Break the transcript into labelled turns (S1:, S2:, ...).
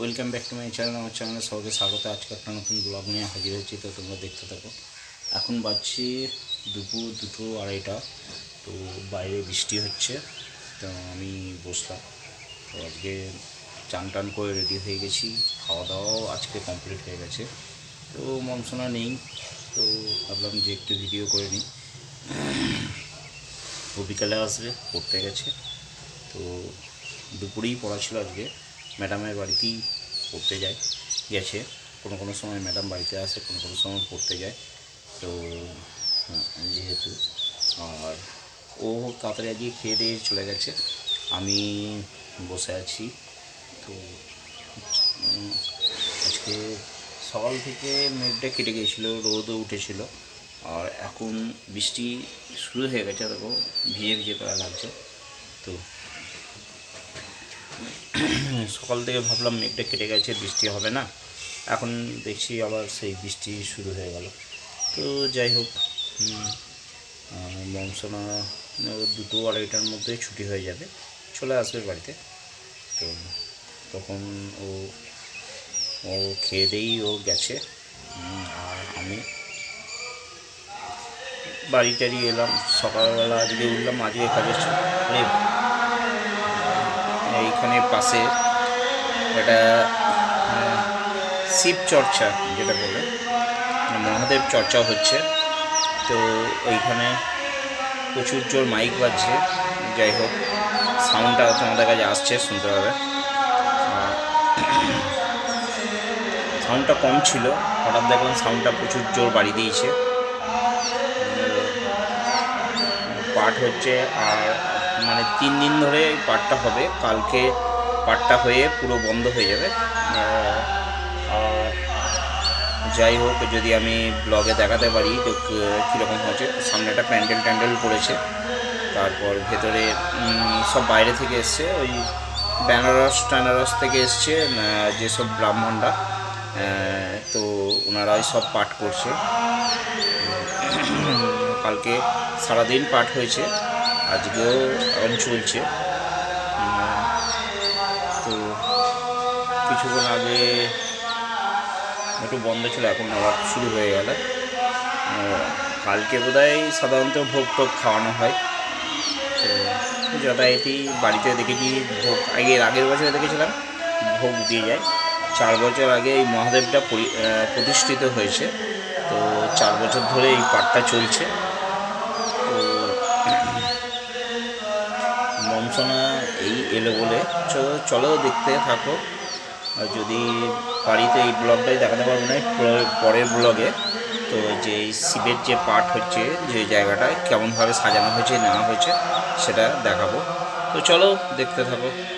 S1: Welcome back to my channel আমার চ্যানেলে সবাইকে স্বাগত। আজকে একটা নতুন ব্লগ নিয়ে হাজির হয়েছি, তো তোমরা দেখতে থাকো। এখন বাজছি দুপুর দুটো আড়াইটা, তো বাইরে বৃষ্টি হচ্ছে, তো আমি বসলাম। তো আজকে চান টান করে রেডি হয়ে গেছি খাওয়া দাওয়াও আজকে কমপ্লিট হয়ে গেছে। তো মনসোনা নেই, তো ভাবলাম যে একটু ভিডিও করে নিই। ও বিকালে আসবে, পড়তে গেছে। তো দুপুরেই পড়া ছিল আজকে। ম্যাডামের বাড়িতেই পড়তে যায়, গেছে। কোনো কোনো সময় ম্যাডাম বাড়িতে আসে, কোনো কোনো সময় পড়তে যায়। তো যেহেতু আর ও তাড়াতাড়ি আজকে খেয়ে দিয়ে চলে গেছে। আমি বসে আছি। তো আজকে সকাল থেকে মেঘটা কেটে গিয়েছিল, রোদও উঠেছিল। আর এখন বৃষ্টি শুরু হয়ে গেছে, দেখো, ভিজে ভিজে করা লাগছে। তো সকাল থেকে ভাবলাম মেঘটা কেটে গেছে, বৃষ্টি হবে না। এখন দেখছি আবার সেই বৃষ্টি শুরু হয়ে গেল। তো যাই হোক মমসোনা দুটো আড়াইটার মধ্যে ছুটি হয়ে যাবে, চলে আসবে বাড়িতে। তো তখন ও ও খেয়ে দিয়েই ও গেছে। আর আমি বাড়ি টাড়ি এলাম। সকালবেলা আজকে উঠলাম, আজকে কাজের মানে এইখানে পাশে একটা, শিব চর্চা যেটা বলে মানে মহাদেব চর্চা হচ্ছে। তো ওইখানে প্রচুর জোর মাইক বাজছে। যাই হোক, সাউন্ডটা তোমাদের কাছে আসছে শুনতে পাবে। সাউন্ডটা কম ছিল, হঠাৎ দেখলাম সাউন্ডটা প্রচুর জোর বাড়ি দিয়েছে। পাঠ হচ্ছে আর মানে তিন দিন ধরে পাঠটা হবে। কালকে পাঠটা হয়ে পুরো বন্ধ হয়ে যাবে। যাই হোক, যদি আমি ব্লগে দেখাতে পারি তো কীরকম হয়েছে। সামনে একটা প্যান্ডেল ট্যান্ডেল করেছে তারপর ভেতরে সব বাইরে থেকে এসছে। ওই বেনারস টানারস থেকে এসছে যেসব ব্রাহ্মণরা তো ওনারাই সব পাঠ করছে। কালকে সারাদিন পাঠ হয়েছে। আজকেও এখন চলছে। তো কিছুক্ষণ আগে একটু বন্ধ ছিল, এখন আবার শুরু হয়ে গেল। কালকে বোধহয় সাধারণত ভোগ টোগ খাওয়ানো হয়। তো যথারীতি বাড়িতে দেখেছি, ভোগ আগের আগের বছরে দেখেছিলাম, ভোগ দিয়ে যায়। চার বছর আগে এই মহাদেবটা পরি- প্রতিষ্ঠিত হয়েছে। তো চার বছর ধরে এই পাঠটা চলছে। মমসোনা এই এলো বলে। চলো চলো দেখতে থাকো। আর যদি বাড়িতে এই ব্লগটাই দেখাতে পারব না পরে- পরের ব্লগে। তো যে শিবের যে পার্ট হচ্ছে, যে জায়গাটায় কেমনভাবে সাজানো হয়েছে, নেওয়া হয়েছে, সেটা দেখাবো। তো চলো, দেখতে থাকো।